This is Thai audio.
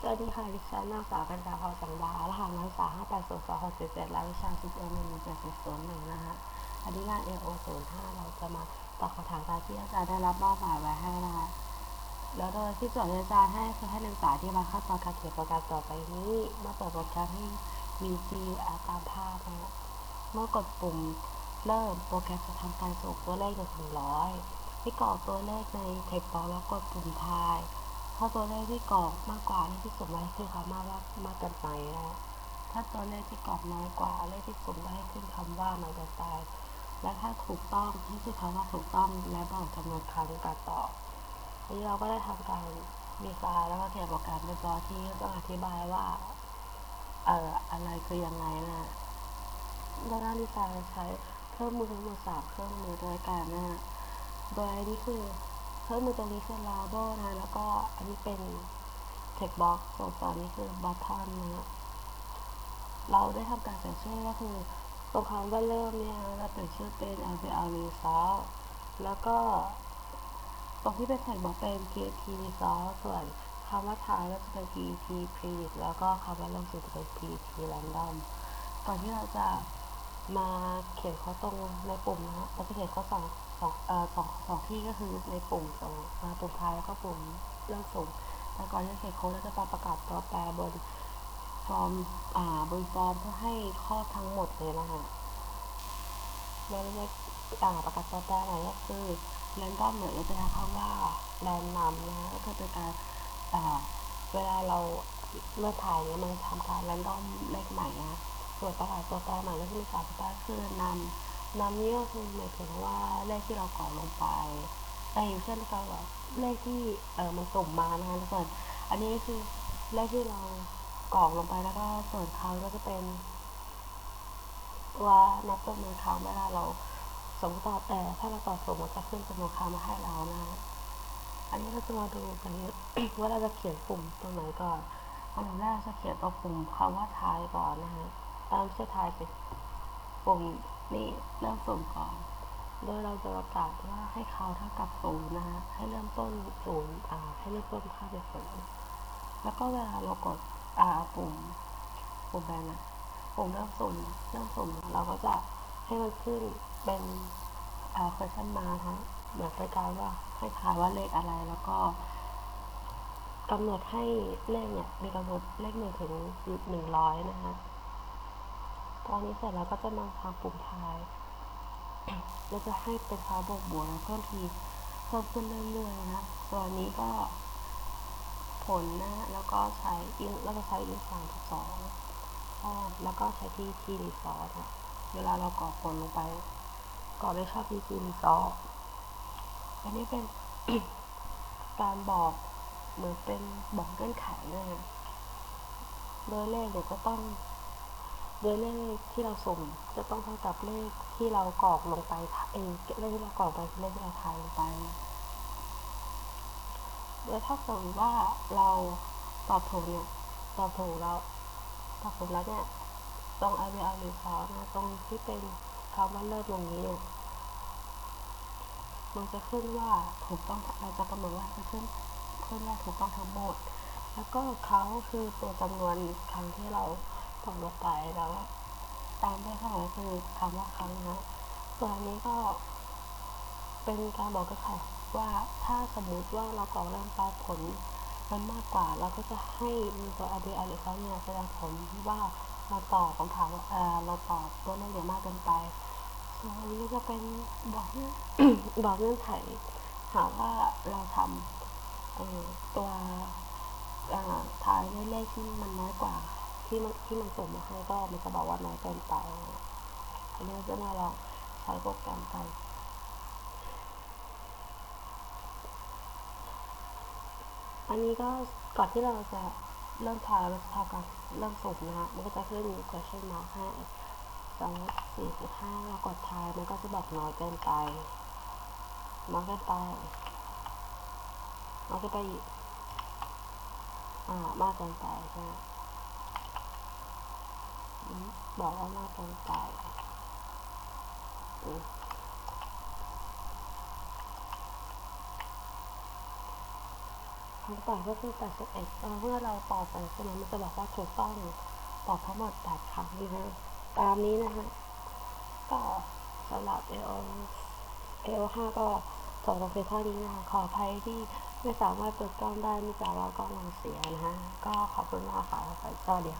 สวัสดีค่ะดิฉันนางสาวกันดาพรสังดา รหัสนักศึกษา5 8 0 2 6 7 7และวิชา c m 1 7 0 1นะคะอันนี้งาน AO 0 5เราจะมาตอบคำถามตามที่อาจารย์ได้รับมอบหมายไว้ให้นะคะแล้วโดยที่โจทย์อาจารย์ให้คือให้นักศึกษาที่มาขั้นตอนการเขียนโปรแกรมต่อไปนี้เมื่อเปิดโปรแกรมให้มีจีตามภาพนะเมื่อกดปุ่มเริ่มโปรแกรมจะทำการส่งตัวเลขจนถึงร้อยให้กรอกตัวเลขใน text box แล้วกดปุ่มทาย ถ้าตัวเลขที่กรอกมากกว่าเลขที่สุ่มไว้คือคำว่ามากมากเกินไปนะ ถ้าตัวเลขที่กรอกน้อยกว่าเลขที่สุ่มไว้ให้ขึ้นคำว่าน้อยเกินไป และถ้าถูกต้องให้ชื่อคำว่าถูกต้องและบอกจำนวนครั้งการตอบทีนี้เราก็ได้ทำการดีไซน์แล้วก็เขียนโปรแกรมเรียบร้อยที่ต้องอธิบายว่าเอ่ออะไรคือยังไงนะด้านดีไซน์ใช้เครื่องมือทั้งหมดสามเครื่องมือโดยกันนะโดยนนี้คือ เครื่องมือตรงนี้คือ label นะ แล้วก็อันนี้เป็น text box ส่วนต่อนี้คือ button นะเราได้ทำการเปลี่ชื่อก็คือตรงคำว่าเริ่มเนี่ยเราเปลี่ยนชื่อเป็น LPL result แล้วก็ ตรงที่เป็น text box เป็น PAT result ส่วนคำว่าท้ายก็จะเป็น PET predict แล้วก็คำว่าเริ่มสุดจะเป็น PET random ก่อนที่เราจะมาเขียนข้อตรงในปุ่มนะเราจะเขียนข้อสอง สองเอ่อสองสองที่ก็คือในปุ่มตรงมาปุ่มท้ายแล้วก็ปุ่มเริ่มส่งแต่ก่อนที่จะเขียนโค้ดเราจะมาประกาศตัวแปรบนฟอร์มอ่าบนฟอร์มเพื่อให้ข้อทั้งหมดเลยนะคะเราจะอ่าประกาศตัวแปรใหม่ก็คือ random เนี่ยเราจะใช้คำว่า random นะก็คือเป็นการอ่าเวลาเราเมื่อถ่ายเนี่ยมันทำการ random เลขใหม่นะส่วนประกาศตัวแปรใหม่ก็คือสามตัวแปรคือนำ นำนี่ก็คือหมายถึงว่าเลขที่เรากรอกลงไปแต่อย่างเช่นเราแบบเลขที่เออมันส่งมานะคะส่วนอันนี้คือเลขที่เรากรอกลงไปแล้วก็ส่วนเขาก็จะเป็นว่านับจำนวนครั้งเวลาเราสมมติตอบแต่ถ้าเราตอบสมมันจะขึ้นจำนวนครั้งมาให้เรานะ อันนี้เราจะมาดูกันว่าเราจะเขียนปุ่มตรงไหนก่อนอันดับแรกจะเขียนตัวปุ่มคำว่าทายก่อนนะฮะเออไม่ใช่ทายสิปุ่ มนี่เริ่มส่งก่อน โดยเราจะประกาศว่าให้เขาเท่ากับศูนย์นะฮะให้เริ่มต้นศูนย์อ่าให้เริ่มต้นค่าเป็นศูนย์แล้วก็เวลาเรากดอ่าปุ่มปุ่มแบนนะปุ่มเริ่มส่งเริ่มส่งเราก็จะให้มันขึ้นเป็นอ่า question mark ฮะเหมือนเป็นการว่าให้ทายว่าเลขอะไรแล้วก็กำหนดให้เลขเนี่ยมีกำหนดเลขหนึ่งถึงหนึ่งร้อยนะคะ ตอนนี้เสร็จแล้วก็จะมาทำปุ่มท้ายเราจะให้เป็นค่าบวกบวกเพิ่มทีเพิ่มขึ้นเรื่อยๆนะตัวนี้ก็ผลนะแล้วก็ใช้อินแล้วก็ใช้อินสามสองแล้วก็ใช้ที่ทีรีซอสอะเวลาเรากรอกผลลงไปกรอกได้ชอบที่ทีรีซอสอันนี้เป็นการบอกเหมือนเป็นบอกเงื่อนไขเลยนะโดยเลขเดี๋ยวก็ต้อง โดยเลขที่เราส่งจะต้องเท่ากับเลขที่เรากรอกลงไปเองเลขที่เรากรอกไปคือเลขที่เราทายลงไปแล้วถ้าสมมติว่าเราตอบถูกเนี่ยตอบถูกแล้วตอบถูกแล้วเนี่ยตรง i v r result นะตรงที่เป็นคำว่าเลิกตรงนี้เนี่ยมันจะขึ้นว่าถูกต้องเราจะกำหนดว่าจะขึ้นขึ้นว่าถูกต้องทั้งหมด แล้วก็เขาคือตัวจำนวนครั้งที่เรา ตอบลงไปแล้วตามด้วยข้างหลังคือคำว่าครั้งนะส่วนอันนี้ก็เป็นการบอกกันค่ะว่าถ้าสมมติว่าเรากรอกเริ่มไปลาผลมันมากกว่าเราก็จะให้มีตัว i b r หรือเขาเนี่ยแสดงผลว่าเราตอบคำถามว่าเออเราตอบตัวเลขเยอะมากเกินไปส่วนอันนี้จะเป็นบอกเงื่อบอกเงื่อนไขหาว่าเราทำตัวอ่าทายด้วยเลขที่มันน้อยกว่า ที่มันที่มันส่งมาให้ก็มันจะบอกว่าน้อยเกินไปอันนี้จะมาลองใช้โปรแกรมไปอันนี้ก็ก่อนที่เราจะเริ่มทายเราจะทำการเริ่มส่งนะฮะมันก็จะขึ้น question mark ให้สองสี่สิบห้าเรากดทายมันก็จะบอกน้อยเกินไปน้อยเกินไปน้อยเกินไปอีกอ่ามากเกินไปใช่ไหม บอกว่ามากเกินไปอืมคำตอบก็คือ 81เอ่อเมื่อเราตอบไปใช่ไหมมันจะบอกว่าถูกต้องตอบทั้งหมด8ครั้งนะฮะ ตามนี้นะฮะ ก็สำหรับ AO AO5 ก็จบลงเพียงเท่านี้นะคะขออภัยที่ไม่สามารถเปิดกล้องได้เนื่องจากว่ากล้องมันเสียนะฮะ ก็ขอบคุณมากค่ะสวัสดีค่ะ